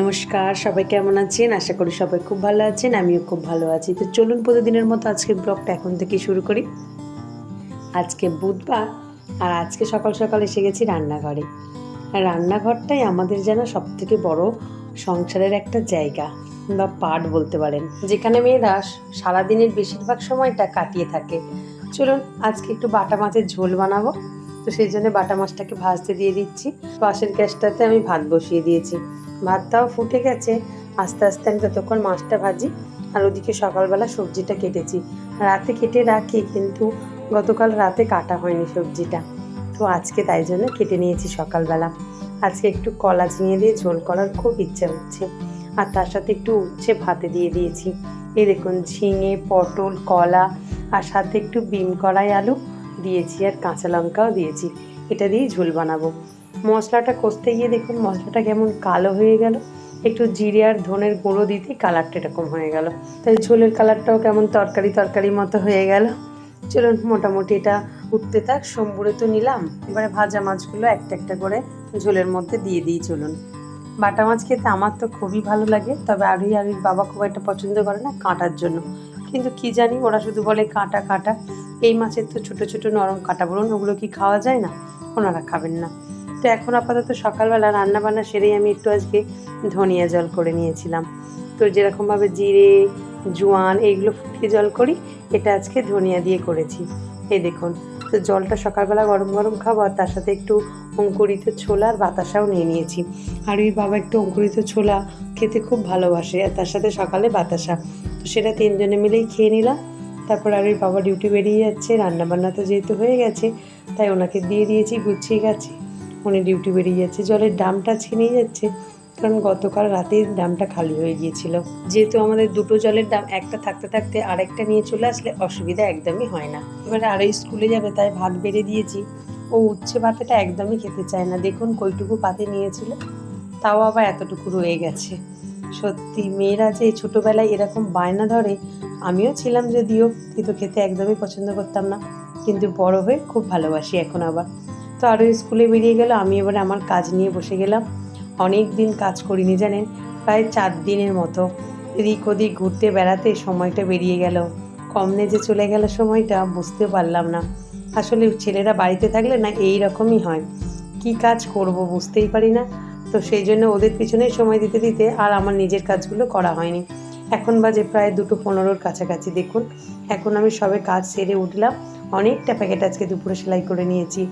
নমস্কার, সবাই কেমন আছেন? আশা করি সবাই খুব ভালো আছেন, আমিও খুব ভালো আছি। তো চলুন প্রতিদিনের মতো আজকে ব্লগটা এখন থেকে শুরু করি। আজকে বুধবার আর আজকে সকাল সকাল এসে গেছি রান্নাঘরে। রান্নাঘরটাই আমাদের যেন সব থেকে বড় সংসারের একটা জায়গা বা পার্ট বলতে পারেন। যেখানে মেয়েরা সারাদিনের বেশিরভাগ সময়টা কাটিয়ে থাকে। চলুন, আজকে একটু বাটা মাছের ঝোল বানাবো। তো সেই জন্য বাটা মাছটাকে ভাজতে দিয়ে দিচ্ছি। পাশের গ্যাসটাতে আমি ভাত বসিয়ে দিয়েছি। ভাতটাও ফুটে গেছে। আস্তে আস্তে আমি ততক্ষণ মাছটা ভাজি, আর ওদিকে সকালবেলা সবজিটা কেটেছি। রাতে কেটে রাখি, কিন্তু গতকাল রাতে কাটা হয়নি সবজিটা। তো আজকে তাই জন্য কেটে নিয়েছি সকালবেলা। আজকে একটু কলা ঝিঙে দিয়ে ঝোল করার খুব ইচ্ছা হচ্ছে। আর তার সাথে একটু উচ্ছে ভাতে দিয়ে দিয়েছি। এই দেখুন, ঝিঙে, পটল, কলা, আর সাথে একটু বিম কড়াই আলু দিয়েছি, আর কাঁচা লঙ্কাও দিয়েছি। এটা দিয়েই ঝোল বানাবো। মশলাটা কষতে গিয়ে দেখুন মশলাটা কেমন কালো হয়ে গেল। একটু জিরে আর ধনের গুঁড়ো দিতেই কালারটা এরকম হয়ে গেল। তাই ঝোলের কালারটাও কেমন তরকারি তরকারি মতো হয়ে গেল। চলুন মোটামুটি এটা উঠতে থাক, সম্বুরে তো নিলাম। এবারে ভাজা মাছগুলো একটা একটা করে ঝোলের মধ্যে দিয়ে দিই, চলুন। বাটা মাছ খেতে আমার তো খুবই ভালো লাগে, তবে আরুই আরুর বাবা খুব একটা পছন্দ করে না কাঁটার জন্য। কিন্তু কি জানি, ওরা শুধু বলে কাঁটা কাঁটা। এই মাছের তো ছোট ছোট নরম কাঁটা, বলুন ওগুলো কি খাওয়া যায় না? ওনারা খাবেন না। তো এখন আপাতত সকালবেলা রান্না বান্না সেরেই আমি একটু আজকে ধনিয়া জল করে নিয়েছিলাম। তো যেরকমভাবে জিরে, জোয়ান এইগুলো ফুটিয়ে জল করি, এটা আজকে ধনিয়া দিয়ে করেছি। এই দেখুন, তো জলটা সকালবেলা গরম গরম খাব আর তার সাথে একটু অঙ্কুরিত ছোলা আর বাতাসাও নিয়ে নিয়েছি। আর ওই বাবা একটু অঙ্কুরিত ছোলা খেতে খুব ভালোবাসে আর তার সাথে সকালে বাতাসা। তো সেটা তিনজনে মিলেই খেয়ে নিলাম। তারপর আর ওই বাবা ডিউটি বেরিয়ে যাচ্ছে, রান্নাবান্না তো যেহেতু হয়ে গেছে, তাই ওনাকে দিয়ে দিয়েছি, গুছিয়ে গেছে। উনি ডিউটি বেরিয়ে যাচ্ছে। জলের দামটা ছিনিয়ে যাচ্ছে, কারণ গতকাল রাতেই দামটা খালি হয়ে গিয়েছিল। যেহেতু আমাদের দুটো জলের দাম, একটা থাকতে থাকতে আরেকটা নিয়ে চলে আসলে অসুবিধা একদমই হয় না। এবারে আরও স্কুলে যাবে, তাই ভাত বেড়ে দিয়েছি। ও উচ্ছে ভাতেটা একদমই খেতে চায় না। দেখুন কইটুকু পাতে নিয়েছিল, তাও আবার এতটুকু রয়ে গেছে। সত্যি, মেয়েরা যে ছোটোবেলায় এরকম বায়না ধরে, আমিও ছিলাম যদিও, কিন্তু খেতে একদমই পছন্দ করতাম না। কিন্তু বড় হয়ে খুব ভালোবাসি এখন আবার। তো আরও স্কুলে বেরিয়ে গেল, আমি এবারে আমার কাজ নিয়ে বসে গেলাম। অনেক দিন কাজ করিনি জানেন, প্রায় চার দিনের মতো। এদিক ওদিক ঘুরতে বেড়াতে সময়টা বেরিয়ে গেল। কমনে যে চলে গেল সময়টা, বুঝতে পারলাম না। আসলে ছেলেরা বাড়িতে থাকলে না এই রকমই হয়। কি কাজ করব বুঝতেই পারি না। তো সেই জন্য ওদের পিছনে সময় দিতে দিতে আর আমার নিজের কাজগুলো করা হয়নি। এখন বাজে প্রায় দুটো পনেরোর কাছাকাছি, দেখুন। এখন আমি সবে কাজ সেরে উঠলাম। অনেকটা প্যাকেট আজকে দুপুরে সেলাই করে নিয়েছি।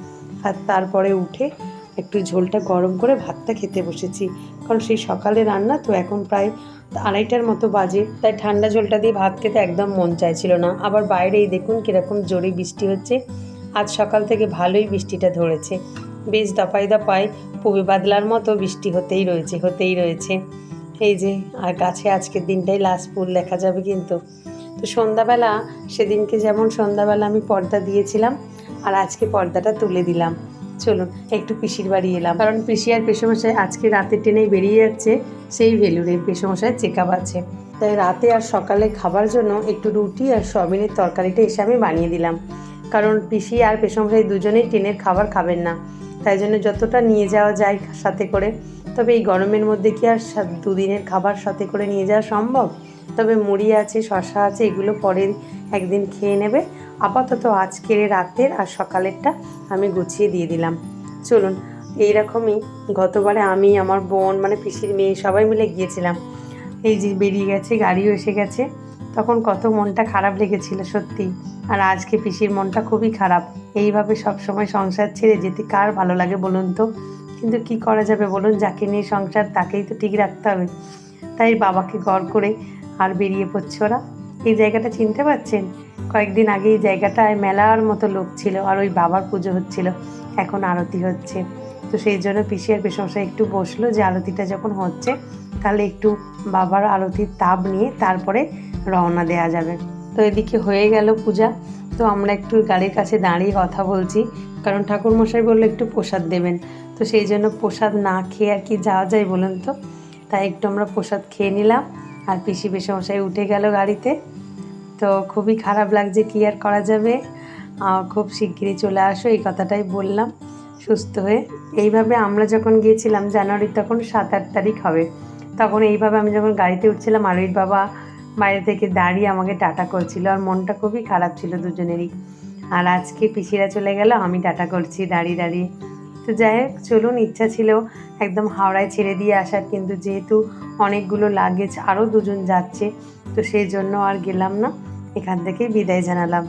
আর তারপরে উঠে একটু ঝোলটা গরম করে ভাতটা খেতে বসেছি। কারণ সেই সকালে রান্না তো এখন প্রায় আড়াইটার মতো বাজে। তাই ঠান্ডা ঝোলটা দিয়ে ভাত খেতে একদম মন চাইছিল না। আবার বাইরেই দেখুন কীরকম জোরে বৃষ্টি হচ্ছে। আজ সকাল থেকে ভালোই বৃষ্টিটা ধরেছে। বেশ দপাই দপায় পুবে বাদলার মতো বৃষ্টি হতেই রয়েছে হতেই রয়েছে। এই যে, আর গাছে আজকের দিনটাই লাস্ট ফুল দেখা যাবে কিন্তু। তো সন্ধ্যাবেলা, সেদিনকে যেমন সন্ধ্যাবেলা আমি পর্দা দিয়েছিলাম আর আজকে পর্দাটা তুলে দিলাম। চলুন, একটু পিসির বাড়ি এলাম। কারণ পিসি আর পেশমশাই আজকে রাতে ট্রেনেই বেরিয়ে যাচ্ছে, সেই ভেলুরে পেশমশাই চেক আপ আছে। তাই রাতে আর সকালে খাবার জন্য একটু রুটি আর সয়াবিনের তরকারিটা এসে আমি বানিয়ে দিলাম। কারণ পিসি আর পেশমশাই দুজনেই ট্রেনের খাবার খাবেন না। তাই জন্য যতটা নিয়ে যাওয়া যায় সাথে করে। তবে এই গরমের মধ্যে কি আর দুদিনের খাবার সাথে করে নিয়ে যাওয়া সম্ভব? তবে মুড়ি আছে শশা আছে, এগুলো পরে একদিন খেয়ে নেবে। আপাতত আজকের রাতের আর সকালেরটা আমি গুছিয়ে দিয়ে দিলাম। চলুন, এইরকমই গতবারে আমি, আমার বোন মানে পিসির মেয়ে সবাই মিলে গিয়েছিলাম। এই যে বেরিয়ে গেছে, গাড়িও এসে গেছে। তখন কত মনটা খারাপ লেগেছিল, সত্যি। আর আজকে পিসির মনটা খুবই খারাপ। এইভাবে সব সময় সংসার ছেড়ে যেতে কার ভালো লাগে বলুন তো? কিন্তু কি করা যাবে বলুন, যাকে নিয়ে সংসার তাকেই তো ঠিক রাখতে হবে। তাই বাবাকে গড় করে আর বেরিয়ে পড়ছে ওরা। এই জায়গাটা চিনতে পারছেন? কয়েকদিন আগে এই জায়গাটায় মেলার মতো লোক ছিল আর ওই বাবার পুজো হচ্ছিল, এখন আরতি হচ্ছে। তো সেই জন্য পিসি আর পেশমশাই একটু বসল যে আরতিটা যখন হচ্ছে, তাহলে একটু বাবার আরতির তাপ নিয়ে তারপরে রওনা দেওয়া যাবে। তো এদিকে হয়ে গেল পূজা। তো আমরা একটু গাড়ির কাছে দাঁড়িয়ে কথা বলছি, কারণ ঠাকুরমশাই বলল একটু প্রসাদ দেবেন। তো সেই জন্য প্রসাদ না খেয়ে আর কি যাওয়া যায় বলুন তো? তাই একটু আমরা প্রসাদ খেয়ে নিলাম আর পিসি পেশমশাই উঠে গেল গাড়িতে। তো খুবই খারাপ লাগছে কি আর করা যাবে। খুব শিগগিরই চলে আসো, এই কথাটাই বললাম, সুস্থ হয়ে। এইভাবে আমরা যখন গিয়েছিলাম জানুয়ারির, তখন সাত আট তারিখ হবে। তখন এইভাবে আমি যখন গাড়িতে উঠছিলাম আরবির বাবা বাইরে থেকে দাঁড়িয়ে আমাকে টাটা করছিল আর মনটা খুবই খারাপ ছিল দুজনেরই। আর আজকে পিসিরা চলে গেল, আমি টাটা করছি, দাঁড়িয়ে দাঁড়িয়ে। তো যাই হোক, চলুন, ইচ্ছা ছিল একদম হাওড়ায় ছেড়ে দিয়ে আসার, কিন্তু যেহেতু অনেকগুলো লাগেজ আরও দুজন যাচ্ছে, তো সেই জন্য আর গেলাম না। এখান থেকে বিদায় জানালাম।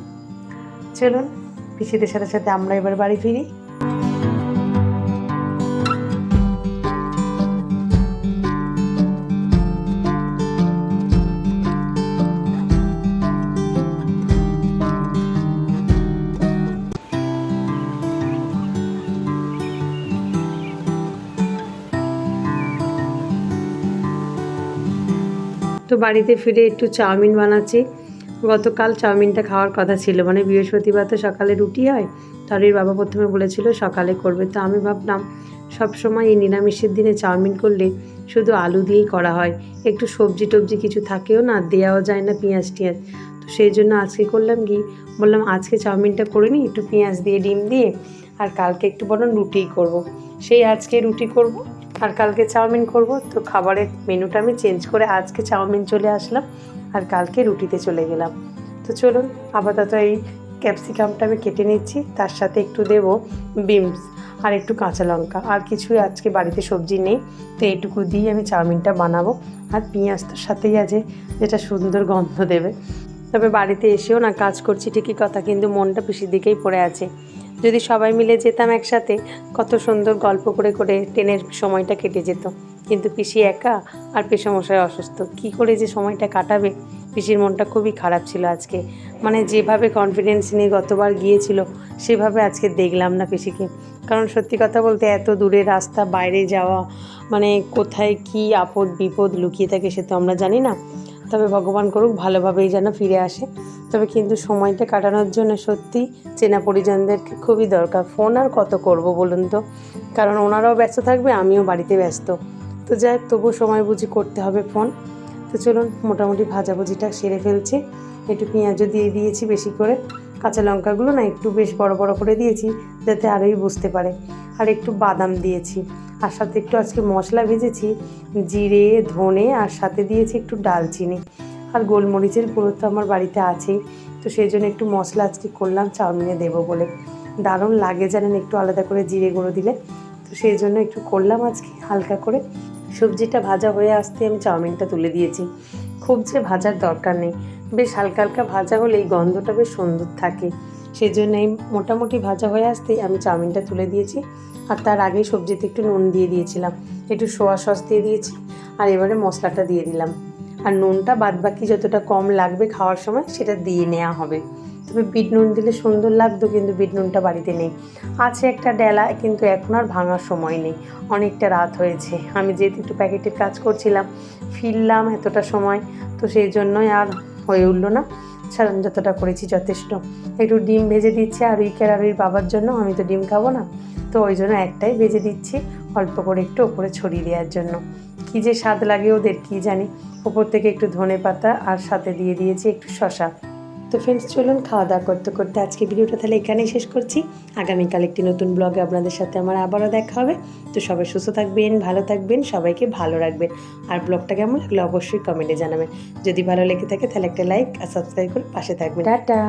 চলুন, পিসিদের সাথে সাথে আমরা এবার বাড়ি ফিরি। তো বাড়িতে ফিরে একটু চাউমিন বানাচ্ছি। গতকাল চাউমিনটা খাওয়ার কথা ছিল। মানে বৃহস্পতিবার তো সকালে রুটি হয়, তারই বাবা প্রথমে বলেছিল সকালে করবে। তো আমি ভাবলাম, সব সময় এই নিরামিষের দিনে চাউমিন করলে শুধু আলু দিয়েই করা হয়। একটু সবজি টবজি কিছু থাকেও না, দেওয়াও যায় না পেঁয়াজ টিয়াজ। তো সেই জন্য আজকে করলাম কি, বললাম আজকে চাউমিনটা করে নিই, একটু পেঁয়াজ দিয়ে, ডিম দিয়ে, আর কালকে একটু বরং রুটিই করব। সেই আজকে রুটি করব, আর কালকে চাউমিন করব। তো খাবারের মেনুটা আমি চেঞ্জ করে আজকে চাউমিন চলে আসলাম। আর কালকে রুটিতে চলে গেলাম। তো চলুন, আপাতত এই ক্যাপসিকামটা আমি কেটে নিচ্ছি, তার সাথে একটু দেব বিমস আর একটু কাঁচা লঙ্কা। আর কিছুই আজকে বাড়িতে সবজি নেই, তো এইটুকু দিয়ে আমি চাউমিনটা বানাবো। আর পেঁয়াজ তার সাথেই আছে, যেটা সুন্দর গন্ধ দেবে। তবে বাড়িতে এসেও না কাজ করছি, ঠিকই কথা, কিন্তু মনটা পিসির দিকেই পড়ে আছে। যদি সবাই মিলে যেতাম একসাথে, কত সুন্দর গল্প করে করে ট্রেনের সময়টা কেটে যেত। কিন্তু পিসি একা আর পেশামশাই অসুস্থ। কি করে যে সময়টা কাটাবে? পিসির মনটা খুবই খারাপ ছিল আজকে। মানে যেভাবে কনফিডেন্স নিয়ে গতবার গিয়েছিল, সেভাবে আজকে দেখলাম না পিসিকে। কারণ সত্যি কথা বলতে এত দূরের রাস্তা, বাইরে যাওয়া মানে কোথায় কি আপদ বিপদ লুকিয়ে থাকে সে তো আমরা জানি না। তবে ভগবান করুক ভালোভাবেই যেন ফিরে আসে। তবে কিন্তু সময়টা কাটানোর জন্য সত্যি চেনা পরিজনদের খুবই দরকার। ফোন আর কত করব বলুন তো? কারণ ওনারাও ব্যস্ত থাকবে, আমিও বাড়িতে ব্যস্ত। তো যাই হোক, তবু সময় বুঝি করতে হবে ফোন। তো চলুন মোটামুটি ভাজাভুজিটা সেরে ফেলছি। একটু পেঁয়াজও দিয়ে দিয়েছি বেশি করে। কাঁচা লঙ্কাগুলো না একটু বেশ বড় বড় করে দিয়েছি যাতে আরোই বুঝতে পারে। আর একটু বাদাম দিয়েছি। আর সাথে একটু আজকে মশলা ভেজেছি জিরে ধনে আর সাথে দিয়েছি একটু ডালচিনি। আর গোলমরিচের গুঁড়ো তো আমার বাড়িতে আছেই তো সেই জন্য একটু মশলা আজকে করলাম চাউমিনে দেবো বলে। দারুণ লাগে জানেন একটু আলাদা করে জিরে গুঁড়ো দিলে। তো সেই জন্য একটু করলাম আজকে হালকা করে। সবজিটা ভাজা হয়ে আসতে আমি চাউমিনটা তুলে দিয়েছি। খুব যে ভাজার দরকার নেই। বেশ হালকা হালকা ভাজা হলে এই গন্ধটা বেশ সুন্দর থাকে। সেই জন্য এই মোটামুটি ভাজা হয়ে আসতেই আমি চাউমিনটা তুলে দিয়েছি। আর তার আগেই সবজিতে একটু নুন দিয়ে দিয়েছিলাম। একটু সোয়া সস দিয়ে দিয়েছি। আর এবারে মশলাটা দিয়ে দিলাম। আর নুনটা বাদ বাকি যতটা কম লাগবে খাওয়ার সময় সেটা দিয়ে নেওয়া হবে। তবে বিট নুন দিলে সুন্দর লাগতো, কিন্তু বিট নুনটা বাড়িতে নেই। আছে একটা ডেলা, কিন্তু এখন আর ভাঙার সময় নেই। অনেকটা রাত হয়েছে। আমি যেহেতু একটু প্যাকেটের কাজ করছিলাম, ফিরলাম এতটা সময়, তো সেই জন্যই আর হয়ে উঠল না। ছাড়ান, যতটা করেছি যথেষ্ট। একটু ডিম ভেজে দিচ্ছি, আর উইকের আর ওই বাবার জন্য আমি তো ডিম খাব না, তো ওই জন্য একটাই ভেজে দিচ্ছি, অল্প করে একটু ওপরে ছড়িয়ে দেওয়ার জন্য। কী যে স্বাদ লাগে ওদের, কী জানি। ওপর থেকে একটু ধনে পাতা আর সাথে দিয়ে দিয়েছি একটু শশা তো ফ্রেন্ডস চলুন খাওয়া দাওয়া করতে করতে আজকে ভিডিওটা তাহলে এখানেই শেষ করছি। আগামীকাল একটি নতুন ব্লগে আপনাদের সাথে আমার আবারও দেখা হবে। তো সবাই সুস্থ থাকবেন, ভালো থাকবেন, সবাইকে ভালো রাখবেন। আর ব্লগটা কেমন লাগলে অবশ্যই কমেন্টে জানাবেন। যদি ভালো লেগে থাকে তাহলে একটা লাইক আর সাবস্ক্রাইব করে পাশে থাকবেন। টাটা।